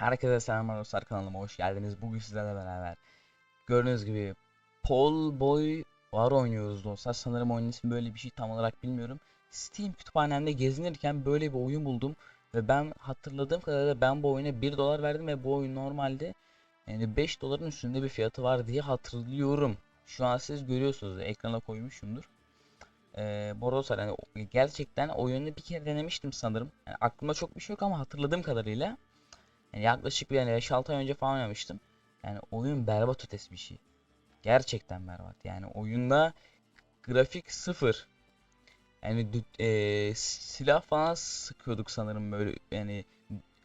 Herkese selamlar dostlar kanalıma hoş geldiniz. Bugün sizlerle beraber gördüğünüz gibi Paul Boy var oynuyoruz dostlar. Sanırım oyunun ismi böyle bir şey tam olarak bilmiyorum. Steam kütüphanemde gezinirken böyle bir oyun buldum ve ben hatırladığım kadarıyla ben bu oyuna 1 dolar verdim ve bu oyun normalde yani 5 doların üstünde bir fiyatı var diye hatırlıyorum. Şu an siz görüyorsunuz ekrana koymuşumdur. Ee, bu arada yani gerçekten oyunu bir kere denemiştim sanırım. Yani aklımda çok bir şey yok ama hatırladığım kadarıyla yani yaklaşık bir yani 5-6 ay önce falan oynamıştım. Yani oyun berbat ötesi bir şey. Gerçekten berbat. Yani oyunda grafik sıfır. Yani eee, silah falan sıkıyorduk sanırım böyle yani,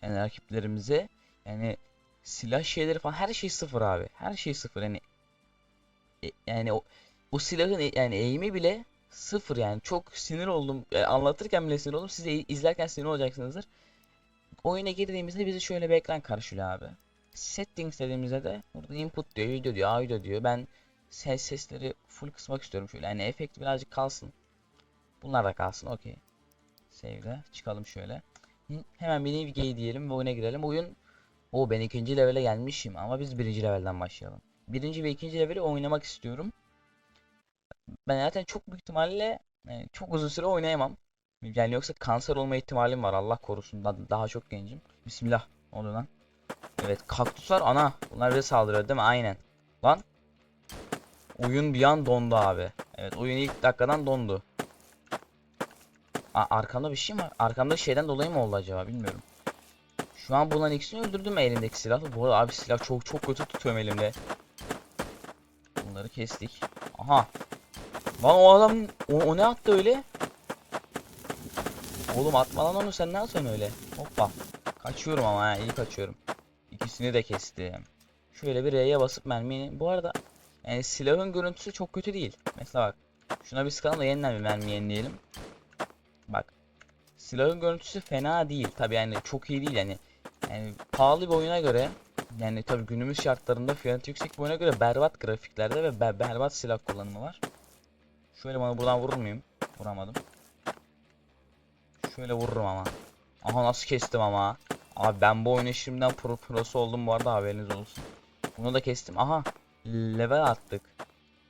yani rakiplerimize. Yani silah şeyleri falan her şey sıfır abi. Her şey sıfır. Yani e- yani o, o silahın e- yani eğimi bile sıfır yani. Çok sinir oldum. Yani anlatırken bile sinir oldum. Siz izlerken sinir olacaksınızdır. Oyuna girdiğimizde bizi şöyle bir ekran karşılıyor abi. Settings dediğimizde de burada input diyor, video diyor, audio diyor. Ben ses sesleri full kısmak istiyorum şöyle. Yani efekt birazcık kalsın. Bunlar da kalsın. Okey. Save'de çıkalım şöyle. Hemen bir Navigate diyelim ve oyuna girelim. Oyun o ben ikinci levele gelmişim ama biz birinci levelden başlayalım. Birinci ve ikinci leveli oynamak istiyorum. Ben zaten çok büyük ihtimalle e, çok uzun süre oynayamam. Yani yoksa kanser olma ihtimalim var Allah korusun. Da- daha çok gencim. Bismillah. Oluyor lan? Evet kaktüsler ana. Bunlar bize saldırıyor değil mi? Aynen. Lan. Oyun bir an dondu abi. Evet oyun ilk dakikadan dondu. Aa, arkamda bir şey mi? Arkamda şeyden dolayı mı oldu acaba bilmiyorum. Şu an bunların ikisini öldürdüm elimdeki silahla. Bu arada abi silah çok çok kötü tutuyorum elimde. Bunları kestik. Aha. Lan o adam o, o ne attı öyle? Oğlum atma lan onu sen ne atıyorsun öyle? Hoppa. Kaçıyorum ama ha iyi kaçıyorum. İkisini de kestim. Şöyle bir R'ye basıp mermiyi. Bu arada yani silahın görüntüsü çok kötü değil. Mesela bak. Şuna bir sıkalım da yeniden bir mermi yenileyelim. Bak. Silahın görüntüsü fena değil. Tabi yani çok iyi değil yani. Yani pahalı bir oyuna göre yani tabi günümüz şartlarında fiyatı yüksek bir oyuna göre berbat grafiklerde ve be- berbat silah kullanımı var. Şöyle bana buradan vurur muyum? Vuramadım. Şöyle vururum ama. Aha nasıl kestim ama. Abi ben bu oyunu şimdiden pro prosu oldum bu arada haberiniz olsun. Bunu da kestim. Aha level attık.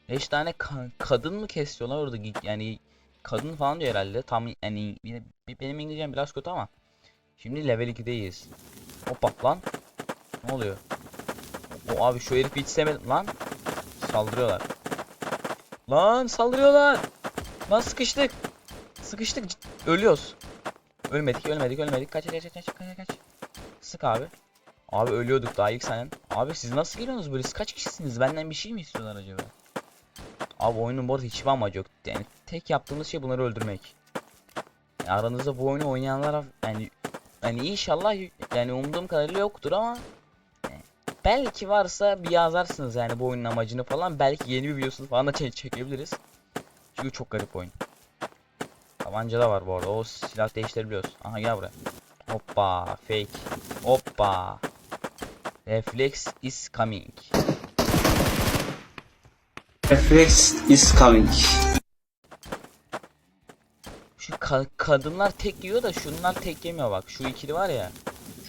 5 tane ka- kadın mı kesiyorlar orada yani kadın falan diyor herhalde. Tam yani benim İngilizcem biraz kötü ama. Şimdi level 2'deyiz. Hoppa lan. Ne oluyor? O abi şu herifi hiç sevmedim lan. Saldırıyorlar. Lan saldırıyorlar. Lan sıkıştık. Sıkıştık. Ölüyoruz. Ölmedik, ölmedik, ölmedik. Kaç kaç kaç kaç kaç. Sık abi. Abi ölüyorduk daha ilk senen. Abi siz nasıl geliyorsunuz böyle? Siz kaç kişisiniz? Benden bir şey mi istiyorlar acaba? Abi oyunun bu arada hiçbir amacı yok. Yani tek yaptığımız şey bunları öldürmek. Yani aranızda bu oyunu oynayanlar yani yani inşallah yani umduğum kadarıyla yoktur ama belki varsa bir yazarsınız yani bu oyunun amacını falan. Belki yeni bir videosunu falan da çe- çekebiliriz. Çünkü çok garip oyun. Tabanca da var bu arada. O silah değiştirebiliyoruz. Aha gel buraya. Hoppa fake. Hoppa. Reflex is coming. Reflex is coming. Şu ka- kadınlar tek yiyor da şunlar tek yemiyor bak. Şu ikili var ya.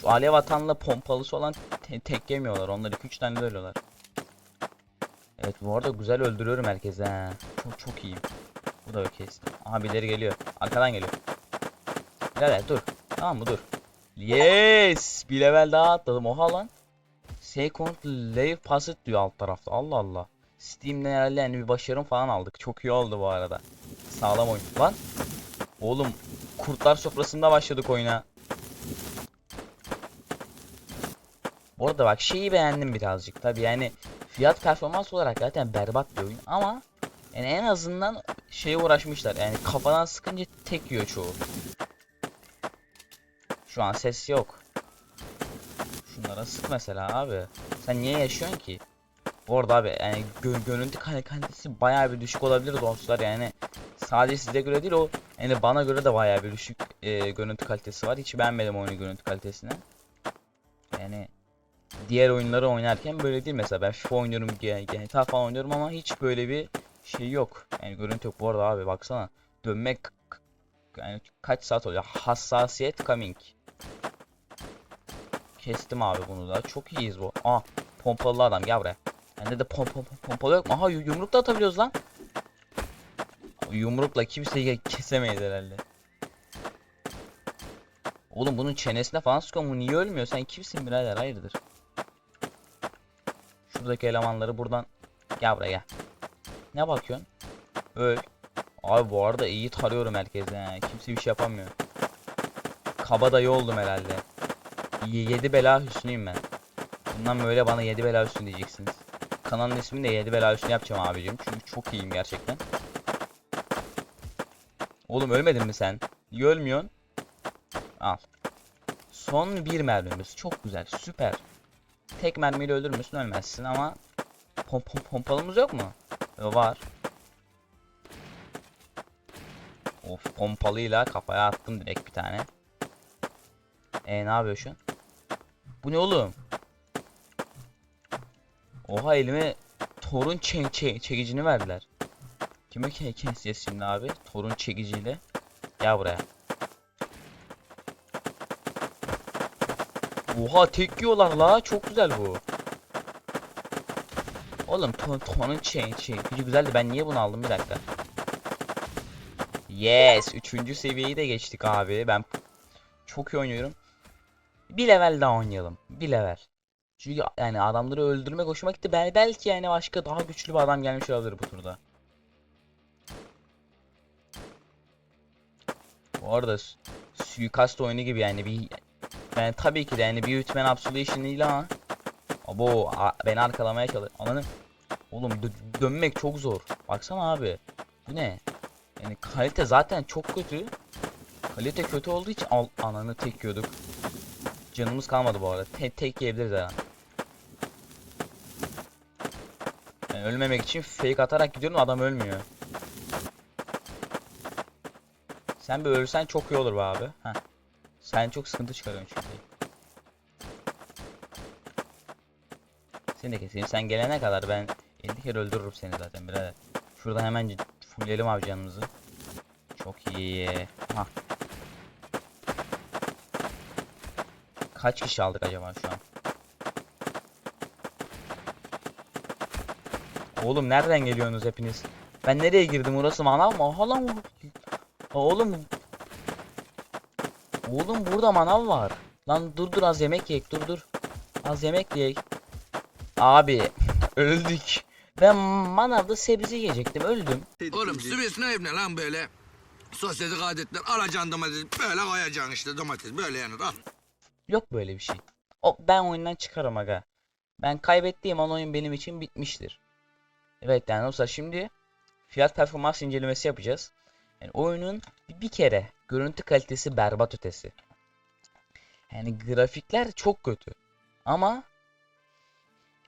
Şu alev atanla pompalısı olan te- tek yemiyorlar. Onlar 2-3 tane de ölüyorlar. Evet bu arada güzel öldürüyorum herkese. Çok çok iyiyim. Bu da kestim. Aha birileri geliyor. Arkadan geliyor. Birader dur. Tamam mı dur. Yes! Bir level daha atladım. Oha lan. Second Level Passet diyor alt tarafta. Allah Allah. Steam'den herhalde yani bir başarım falan aldık. Çok iyi oldu bu arada. Sağlam oyun. Lan. Oğlum kurtlar sofrasında başladık oyuna. Bu arada bak şeyi beğendim birazcık. Tabi yani fiyat performans olarak zaten berbat bir oyun ama yani en azından şeye uğraşmışlar. Yani kafadan sıkınca tek yiyor çoğu. Şu an ses yok. Şunlara sık mesela abi. Sen niye yaşıyorsun ki? Bu abi yani gö- görüntü kal- kalitesi bayağı bir düşük olabilir dostlar yani sadece size göre değil o yani bana göre de bayağı bir düşük e, görüntü kalitesi var. Hiç beğenmedim oyunun görüntü kalitesini. Yani diğer oyunları oynarken böyle değil mesela ben FIFA oynuyorum GTA falan oynuyorum ama hiç böyle bir şey yok. Yani görüntü yok. Bu arada abi baksana dönmek yani kaç saat oluyor? Hassasiyet coming. Kestim abi bunu da. Çok iyiyiz bu. Aa pompalı adam gel buraya. Bende de pom pom pom- pompalı yok? Aha yu- yumruk da atabiliyoruz lan. Yumrukla kimseyi kesemeyiz herhalde. Oğlum bunun çenesine falan sıkıyorum. Bu niye ölmüyor? Sen kimsin birader? Hayırdır? Şuradaki elemanları buradan gel buraya gel. Ne bakıyorsun? Öl. Abi bu arada iyi tarıyorum herkese. he. Kimse bir şey yapamıyor. Kabadayı oldum herhalde. Yedi bela hüsnüyüm ben. Bundan böyle bana yedi bela hüsnü diyeceksiniz. Kanalın ismini de yedi bela hüsnü yapacağım abicim. Çünkü çok iyiyim gerçekten. Oğlum ölmedin mi sen? Niye ölmüyorsun? Al. Son bir mermimiz. Çok güzel. Süper. Tek mermiyle ölür müsün ölmezsin ama pom pom pompalımız yok mu? Var. Of pompalıyla kafaya attım direkt bir tane. E ne yapıyor şu? Bu ne oğlum? Oha elime torun çe çe çekicini verdiler. Kime ke keseceğiz şimdi abi? Torun çekiciyle. Gel buraya. Oha tek yiyorlar la. Çok güzel bu. Oğlum ton tonun çe çekici güzeldi. Ben niye bunu aldım bir dakika. Yes. Üçüncü seviyeyi de geçtik abi. Ben çok iyi oynuyorum. Bir level daha oynayalım. Bir level. Çünkü yani adamları öldürmek hoşuma gitti. Bel belki yani başka daha güçlü bir adam gelmiş olabilir bu turda. Bu arada su- suikast oyunu gibi yani bir yani tabii ki de yani bir Hitman Absolution değil ama Abo beni arkalamaya çalış. Ananı Oğlum dö- dönmek çok zor. Baksana abi. Bu ne? Yani kalite zaten çok kötü. Kalite kötü olduğu için al ananı tek yiyorduk. Canımız kalmadı bu arada. Te tek yiyebiliriz ha. Yani ölmemek için fake atarak gidiyorum adam ölmüyor. Sen bir ölsen çok iyi olur be abi. Heh. Sen çok sıkıntı çıkarıyorsun çünkü. Seni de keseyim. Sen gelene kadar ben 50 kere öldürürüm seni zaten birader. Şurada hemen fullleyelim abi canımızı. Çok iyi. Ha. Kaç kişi aldık acaba şu an? Oğlum nereden geliyorsunuz hepiniz? Ben nereye girdim? Orası manav mı? Aha lan Oğlum. Oğlum burada manav var. Lan dur dur az yemek yiyek dur dur. Az yemek yiyek. Abi öldük. Ben manavda sebze yiyecektim öldüm. Oğlum Swiss ne ne lan böyle? Sosyetik adetler alacaksın domates böyle koyacaksın işte domates böyle yanır al. Yok böyle bir şey. O ben oyundan çıkarım aga. Ben kaybettiğim an oyun benim için bitmiştir. Evet yani olsa şimdi fiyat performans incelemesi yapacağız. Yani oyunun bir kere görüntü kalitesi berbat ötesi. Yani grafikler çok kötü. Ama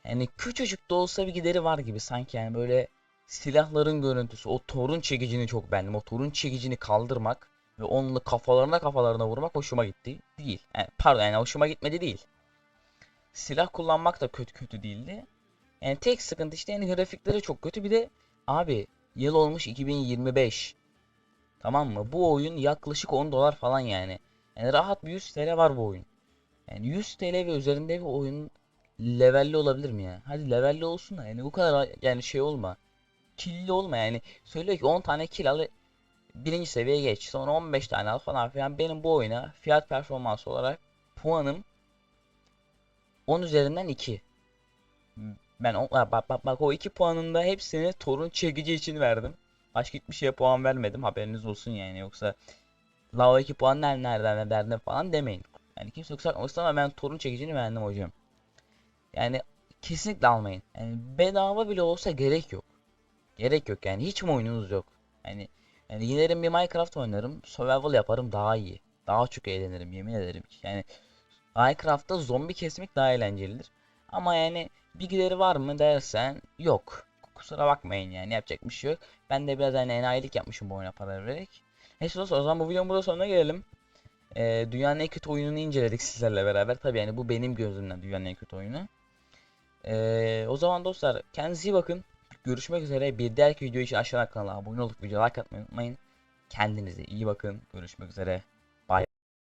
yani küçücük de olsa bir gideri var gibi sanki yani böyle silahların görüntüsü, o torun çekicini çok beğendim. O torun çekicini kaldırmak ve onunla kafalarına kafalarına vurmak hoşuma gitti. Değil. Yani pardon yani hoşuma gitmedi değil. Silah kullanmak da kötü kötü değildi. Yani tek sıkıntı işte yani grafikleri çok kötü. Bir de abi yıl olmuş 2025. Tamam mı? Bu oyun yaklaşık 10 dolar falan yani. Yani rahat bir 100 TL var bu oyun. Yani 100 TL ve üzerinde bir oyun levelli olabilir mi ya? Hadi levelli olsun da yani bu kadar yani şey olma. Killi olma yani. Söylüyor ki 10 tane kill al birinci seviyeye geç. Sonra 15 tane al falan filan. Benim bu oyuna fiyat performans olarak puanım 10 üzerinden 2. Ben o, bak, bak, bak o 2 puanın da hepsini torun çekici için verdim. Başka hiçbir şeye puan vermedim. Haberiniz olsun yani. Yoksa la o 2 puan nereden nereden verdim falan demeyin. Yani kimse kusura ama ben torun çekicini beğendim hocam. Yani kesinlikle almayın. Yani bedava bile olsa gerek yok. Gerek yok yani. Hiç mi oyununuz yok? Yani yani giderim bir Minecraft oynarım. Survival yaparım daha iyi. Daha çok eğlenirim yemin ederim. Yani Minecraft'ta zombi kesmek daha eğlencelidir. Ama yani bir gideri var mı dersen yok. Kusura bakmayın yani yapacak bir şey yok. Ben de biraz hani enayilik yapmışım bu oyuna para vererek. Neyse dostlar o zaman bu videonun burada sonuna gelelim. Ee, dünyanın en kötü oyununu inceledik sizlerle beraber. Tabi yani bu benim gözümden dünyanın en kötü oyunu. Ee, o zaman dostlar kendinize iyi bakın. Görüşmek üzere. Bir dahaki video için aşağıdan kanala abone olup video like atmayı unutmayın. Kendinize iyi bakın. Görüşmek üzere.